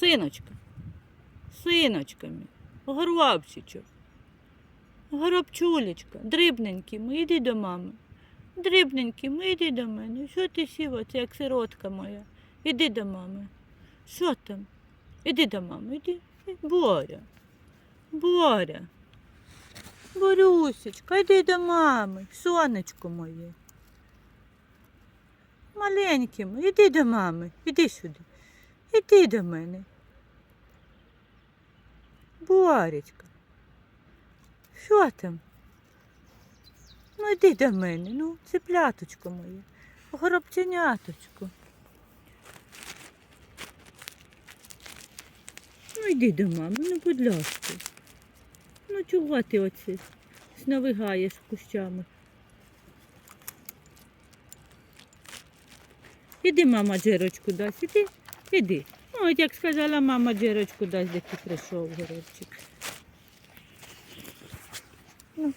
Синочка, синочка мій, горобчичок, горобчулечка, дрібненький мій, іди до мами. Дрібненький мій, іди до мене. Що ти сів, оце як сиротка моя? Іди до мами. Що там? Іди до мами, іди. Боря. Боря. Борюсечка, йди до мами, сонечко моє. Маленький іди до мами, іди сюди. Іди до мене. Боречка. Що там? Ну йди до мене, ну, цепляточко моє, горобцяняточко. Ну йди до мами, ну будь ласка. Ну чого ти оце сновигаєш кущами? Іди, мама, джерочку дасть, іди, іди. От як сказала мама, джерочку дасть, де прийшов горобчик. Ну.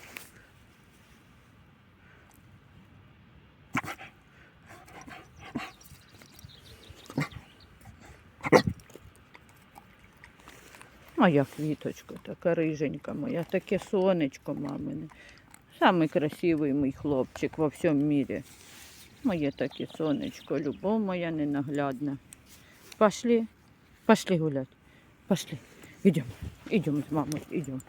Моя квіточка, така риженька моя, таке сонечко мамине. Самий красивий мій хлопчик во всьому мірі. Моє таке сонечко, любов моя ненаглядна. Пошли, пошли гулять. Пошли. Идем, идем с мамой, идем.